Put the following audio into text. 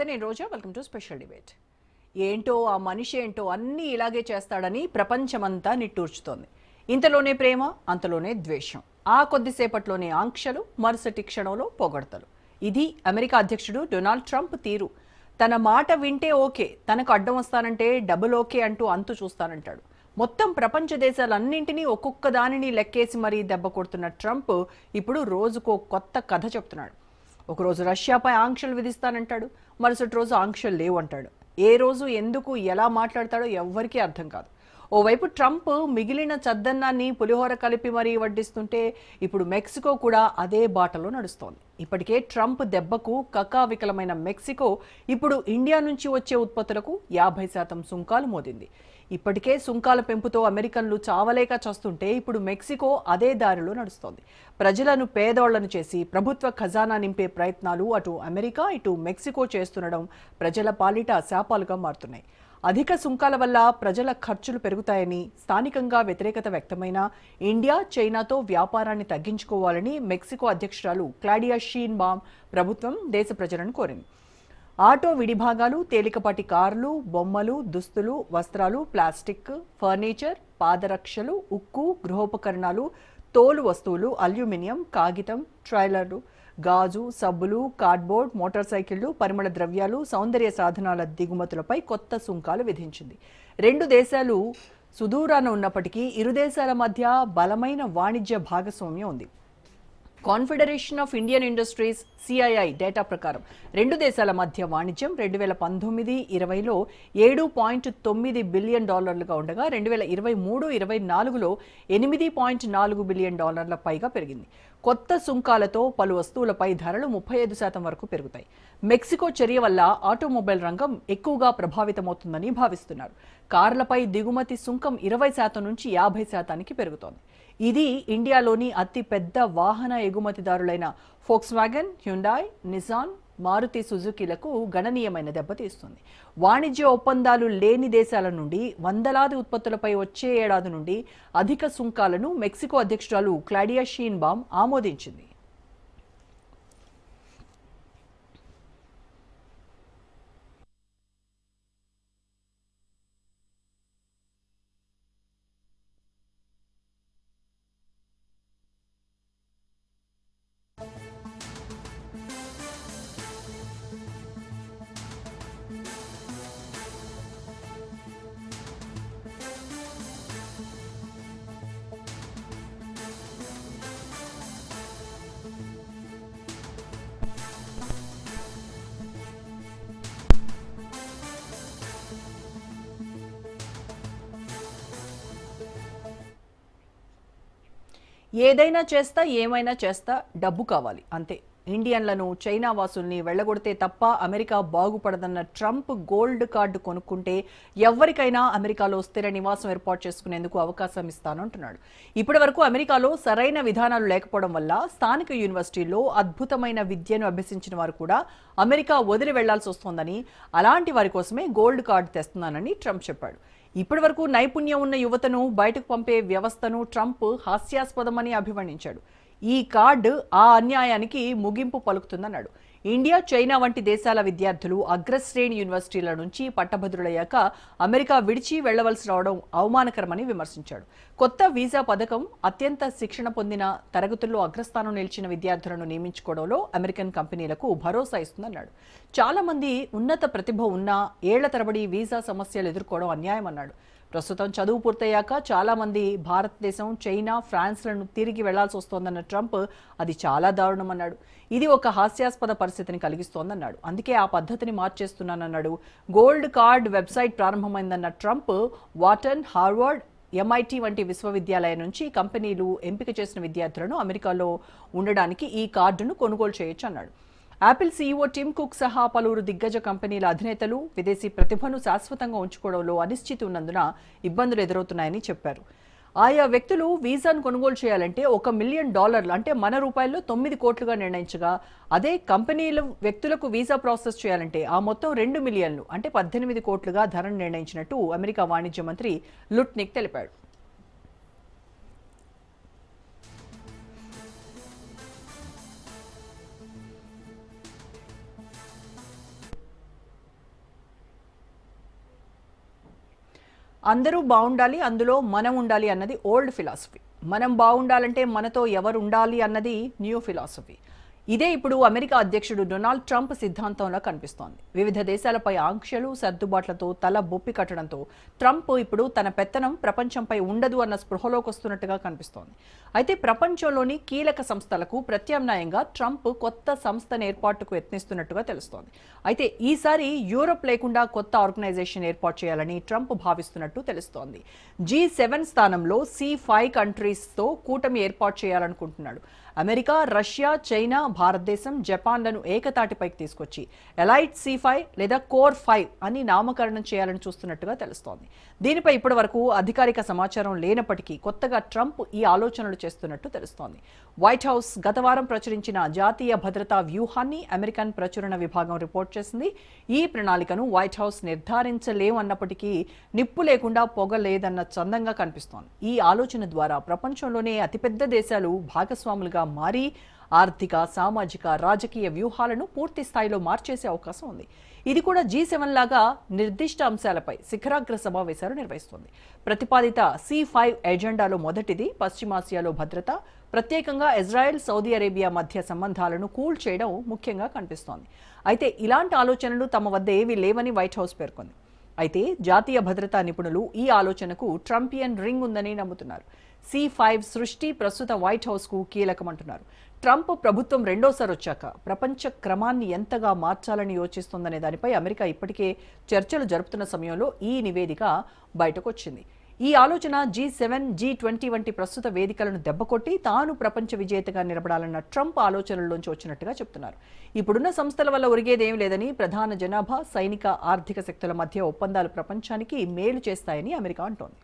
నమస్తే నేను Roja. Welcome to special debate ఏంటో ఆ మనిషి ఏంటో అన్నీ ఇలాగే చేస్తాడని ప్రపంచమంతా నిట్టూర్చుతోంది. ఇంతలోనే ప్రేమ అంతలోనే ద్వేషం. ఆ కొద్దిసేపట్లోనే ఆంక్షలు మరుసటి క్షణంలో పొగడతలు. ఇది అమెరికా అధ్యక్షుడు డొనాల్డ్ ట్రంప్ తీరు. తన మాట వింటే ఓకే తనకు అడ్డం వస్తానంటే డబుల్ ఓకే అంటూ అంతు చూస్తానంటాడు. మొత్తం ప్రపంచ దేశాలన్నింటినీ ఒక్కొక్క దానిని లెక్కేసి మరీ దెబ్బ కొడుతున్న ట్రంప్ ఇప్పుడు రోజుకో కొత్త కథ చెప్తున్నాడు. ఒకరోజు రష్యాపై ఆంక్షలు విధిస్తానంటాడు మరుసటి రోజు ఆంక్షలు లేవు అంటాడు ఏ రోజు ఎందుకు ఎలా మాట్లాడతాడో ఎవ్వరికీ అర్థం కాదు. ఓవైపు ట్రంప్ మిగిలిన చద్దన్నాన్ని పులిహోర కలిపి మరీ వడ్డిస్తుంటే ఇప్పుడు మెక్సికో కూడా అదే బాటలో నడుస్తోంది. ఇప్పటికే ట్రంప్ దెబ్బకు కకావికలమైన మెక్సికో ఇప్పుడు ఇండియా నుంచి వచ్చే ఉత్పత్తులకు యాభై శాతం సుంకాలు మోదింది. ఇప్పటికే సుంకాల పెంపుతో అమెరికన్లు చావలేక చస్తుంటే ఇప్పుడు మెక్సికో అదే దారిలో నడుస్తోంది. ప్రజలను పేదోళ్ళను చేసి ప్రభుత్వ ఖజానా నింపే ప్రయత్నాలు అటు అమెరికా ఇటు మెక్సికో చేస్తుండడం ప్రజల పాలిట శాపాలుగా మారుతున్నాయి. అధిక సుంకాల వల్ల ప్రజల ఖర్చులు పెరుగుతాయని స్థానికంగా వ్యతిరేకత వ్యక్తమైన ఇండియా చైనాతో వ్యాపారాన్ని తగ్గించుకోవాలని మెక్సికో అధ్యక్షురాలు క్లాడియా షీన్ బామ్ ప్రభుత్వం దేశ ప్రజలను కోరింది. ఆటో విడిభాగాలు తేలికపాటి కార్లు బొమ్మలు దుస్తులు వస్త్రాలు ప్లాస్టిక్ ఫర్నిచర్ పాదరక్షలు ఉక్కు గృహోపకరణాలు తోలు వస్తువులు అల్యూమినియం కాగితం ట్రైలర్లు గాజు సబ్బులు కార్డ్బోర్డ్ మోటార్ సైకిళ్ళు పరిమళ ద్రవ్యాలు సౌందర్య సాధనాల దిగుమతులపై కొత్త సుంకాలు విధించింది. రెండు దేశాలు సుదూరాన ఉన్నప్పటికీ ఇరు దేశాల మధ్య బలమైన వాణిజ్య భాగస్వామ్యం ఉంది. Confederation of Indian Industries CII data ప్రకారం రెండు దేశాల మధ్య వాణిజ్యం రెండు వేల పంతొమ్మిది ఇరవైలో ఏడు పాయింట్ తొమ్మిది బిలియన్ డాలర్లుగా ఉండగా రెండు వేల ఇరవై మూడు ఇరవై నాలుగులో ఎనిమిది పాయింట్ నాలుగు బిలియన్ డాలర్ల పైగా పెరిగింది. కొత్త సుంకాలతో పలు వస్తువులపై ధరలు ముప్పై ఐదు శాతం వరకు పెరుగుతాయి. మెక్సికో చర్య వల్ల ఆటోమొబైల్ రంగం ఎక్కువగా ప్రభావితమవుతుందని భావిస్తున్నారు. కార్లపై దిగుమతి సుంకం ఇరవై శాతం నుంచి యాభై శాతానికి పెరుగుతోంది. ఇది ఇండియాలోని అతి పెద్ద వాహన ఎగుమతిదారులైన Volkswagen Hyundai Nissan Maruti సుజుకీలకు గణనీయమైన దెబ్బతీస్తుంది. వాణిజ్య ఒప్పందాలు లేని దేశాల నుండి వందలాది ఉత్పత్తులపై వచ్చే ఏడాది నుండి అధిక సుంకాలను మెక్సికో అధ్యక్షురాలు క్లాడియా షీన్ బామ్ ఆమోదించింది. ఏదైనా చేస్తా ఏమైనా చేస్తా డబ్బు కావాలి అంతే. ఇండియన్లను చైనా వాసుల్ని వెళ్ళగొడితే తప్ప అమెరికా బాగుపడదన్న ట్రంప్ గోల్డ్ కార్డు కొనుక్కుంటే ఎవరికైనా అమెరికాలో స్థిర నివాసం ఏర్పాటు చేసుకునేందుకు అవకాశం ఇస్తానంటున్నాడు. ఇప్పటి వరకు అమెరికాలో సరైన విధానాలు లేకపోవడం వల్ల స్థానిక యూనివర్సిటీల్లో అద్భుతమైన విద్యను అభ్యసించిన వారు కూడా అమెరికా వదిలి వెళ్ళాల్సి వస్తోందని అలాంటి వారి కోసమే గోల్డ్ కార్డు తెస్తున్నానని ట్రంప్ చెప్పాడు. ఇప్పటి వరకు నైపుణ్యం ఉన్న యువతను బయటకు పంపే వ్యవస్థను ట్రంప్ హాస్యాస్పదమని అభివర్ణించాడు. ఈ కార్డు ఆ అన్యాయానికి ముగింపు పలుకుతుందన్నాడు. ఇండియా చైనా వంటి దేశాల విద్యార్థులు అగ్రశ్రేణి యూనివర్సిటీల నుంచి పట్టభద్రులయ్యాక అమెరికా విడిచి వెళ్ళవలసి రావడం అవమానకరమని విమర్శించాడు. కొత్త వీసా పథకం అత్యంత శిక్షణ పొందిన తరగతుల్లో అగ్రస్థానం నిలిచిన విద్యార్థులను నియమించుకోవడంలో అమెరికన్ కంపెనీలకు భరోసా ఇస్తుందన్నాడు. చాలా మంది ఉన్నత ప్రతిభ ఉన్నా ఏళ్ళ తరబడి వీసా సమస్యలు ఎదుర్కోవడం అన్యాయమన్నాడు. ప్రస్తుతం చదువు పూర్తయ్యాక చాలా మంది భారతదేశం చైనా ఫ్రాన్స్లను తిరిగి వెళ్ళాల్సి వస్తోందన్న ట్రంప్ అది చాలా దారుణమన్నాడు. ఇది ఒక హాస్యాస్పద పరిస్థితిని కలిగిస్తోందన్నాడు. అందుకే ఆ పద్ధతిని మార్చేస్తున్నానన్నాడు. గోల్డ్ కార్డ్ వెబ్సైట్ ప్రారంభమైందన్న ట్రంప్ వాటన్ హార్వర్డ్ ఎంఐటి వంటి విశ్వవిద్యాలయం నుంచి కంపెనీలు ఎంపిక చేసిన విద్యార్థులను అమెరికాలో ఉండడానికి ఈ కార్డును కొనుగోలు చేయొచ్చు అన్నాడు యాపిల్ సీఈఓ టిమ్ కుక్ సహా పలువురు దిగ్గజ కంపెనీల అధినేతలు విదేశీ ప్రతిభను శాశ్వతంగా ఉంచుకోవడంలో అనిశ్చితి ఉన్నందున ఇబ్బందులు ఎదురవుతున్నాయని చెప్పారు. ఆయా వ్యక్తులు వీసాను కొనుగోలు చేయాలంటే ఒక మిలియన్ డాలర్లు అంటే మన రూపాయల్లో తొమ్మిది కోట్లుగా నిర్ణయించగా అదే కంపెనీల వ్యక్తులకు వీసా ప్రాసెస్ చేయాలంటే ఆ మొత్తం రెండు మిలియన్లు అంటే పద్దెనిమిది కోట్లుగా ధరను నిర్ణయించినట్టు అమెరికా వాణిజ్య మంత్రి లుట్నిక్ తెలిపాడు. అందరూ బాగుండాలి అందులో మనం ఉండాలి అన్నది ఓల్డ్ ఫిలాసఫీ మనం బాగుండాలంటే మనతో ఎవరు ఉండాలి అన్నది న్యూ ఫిలాసఫీ ఇదే ఇప్పుడు అమెరికా అధ్యక్షుడు డొనాల్డ్ ట్రంప్ సిద్ధాంతంలో కనిపిస్తోంది. వివిధ దేశాలపై ఆంక్షలు సర్దుబాట్లతో తల బొప్పి కట్టడంతో ట్రంప్ ఇప్పుడు తన పెత్తనం ప్రపంచంపై ఉండదు అన్న స్పృహలోకి వస్తున్నట్టుగా కనిపిస్తోంది. అయితే ప్రపంచంలోని కీలక సంస్థలకు ప్రత్యామ్నాయంగా ట్రంప్ కొత్త సంస్థను ఏర్పాటుకు యత్నిస్తున్నట్టుగా తెలుస్తోంది. అయితే ఈసారి యూరోప్ లేకుండా కొత్త ఆర్గనైజేషన్ ఏర్పాటు చేయాలని ట్రంప్ భావిస్తున్నట్టు తెలుస్తోంది. జీ సెవెన్ స్థానంలో సి ఫైవ్ కంట్రీస్తో కూటమి ఏర్పాటు చేయాలనుకుంటున్నాడు. అమెరికా రష్యా చైనా భారతదేశం జపాన్లను ఏకతాటిపైకి తీసుకొచ్చి ఎలైట్ సి ఫైవ్ లేదా కోర్ ఫైవ్ అని నామకరణం చేయాలని చూస్తున్నట్టుగా తెలుస్తోంది. దీనిపై ఇప్పటి వరకు అధికారిక సమాచారం లేనప్పటికీ కొత్తగా ట్రంప్ ఈ ఆలోచనలు చేస్తున్నట్టు తెలుస్తోంది. వైట్ హౌస్ గత వారం ప్రచురించిన జాతీయ భద్రతా వ్యూహాన్ని అమెరికన్ ప్రచురణ విభాగం రిపోర్ట్ చేసింది. ఈ ప్రణాళికను వైట్ హౌస్ నిర్ధారించలేమన్నప్పటికీ నిప్పు లేకుండా పొగ లేదన్న చందంగా కనిపిస్తోంది. ఈ ఆలోచన ద్వారా ప్రపంచంలోనే అతిపెద్ద దేశాలు భాగస్వాములుగా మారి ఆర్థిక సామాజిక రాజకీయ వ్యూహాలను పూర్తి స్థాయిలో మార్చేసే అవకాశం ఉంది. ఇది కూడా జీ సెవెన్ లాగా నిర్దిష్ట అంశాలపై శిఖరాగ్ర సమావేశాలు నిర్వహిస్తుంది. ప్రతిపాదిత సి ఫైవ్ ఎజెండాలో మొదటిది పశ్చిమాసియాలో భద్రత ప్రత్యేకంగా ఇజ్రాయెల్ సౌదీ అరేబియా మధ్య సంబంధాలను కూల్ చేయడం ముఖ్యంగా కనిపిస్తోంది. అయితే ఇలాంటి ఆలోచనలు తమ వద్ద ఏవీ లేవని వైట్ హౌస్ పేర్కొంది. అయితే జాతీయ భద్రతా నిపుణులు ఈ ఆలోచనకు ట్రంపియన్ రింగ్ ఉందని నమ్ముతున్నారు. సి ఫైవ్ సృష్టి ప్రస్తుత వైట్ హౌస్కు కీలకమంటున్నారు. ట్రంప్ ప్రభుత్వం రెండోసారి వచ్చాక ప్రపంచ క్రమాన్ని ఎంతగా మార్చాలని యోచిస్తోందనే దానిపై అమెరికా ఇప్పటికే చర్చలు జరుపుతున్న సమయంలో ఈ నివేదిక బయటకొచ్చింది. ఈ ఆలోచన జీ సెవెన్ జీ ట్వంటీ వంటి ప్రస్తుత వేదికలను దెబ్బకొట్టి తాను ప్రపంచ విజేతగా నిలబడాలన్న ట్రంప్ ఆలోచనల్లోంచి వచ్చినట్టుగా చెప్తున్నారు. ఇప్పుడున్న సంస్థల వల్ల ఒరిగేదేం లేదని ప్రధాన జనాభా సైనిక ఆర్థిక శక్తుల మధ్య ఒప్పందాలు ప్రపంచానికి మేలు చేస్తాయని అమెరికా అంటోంది.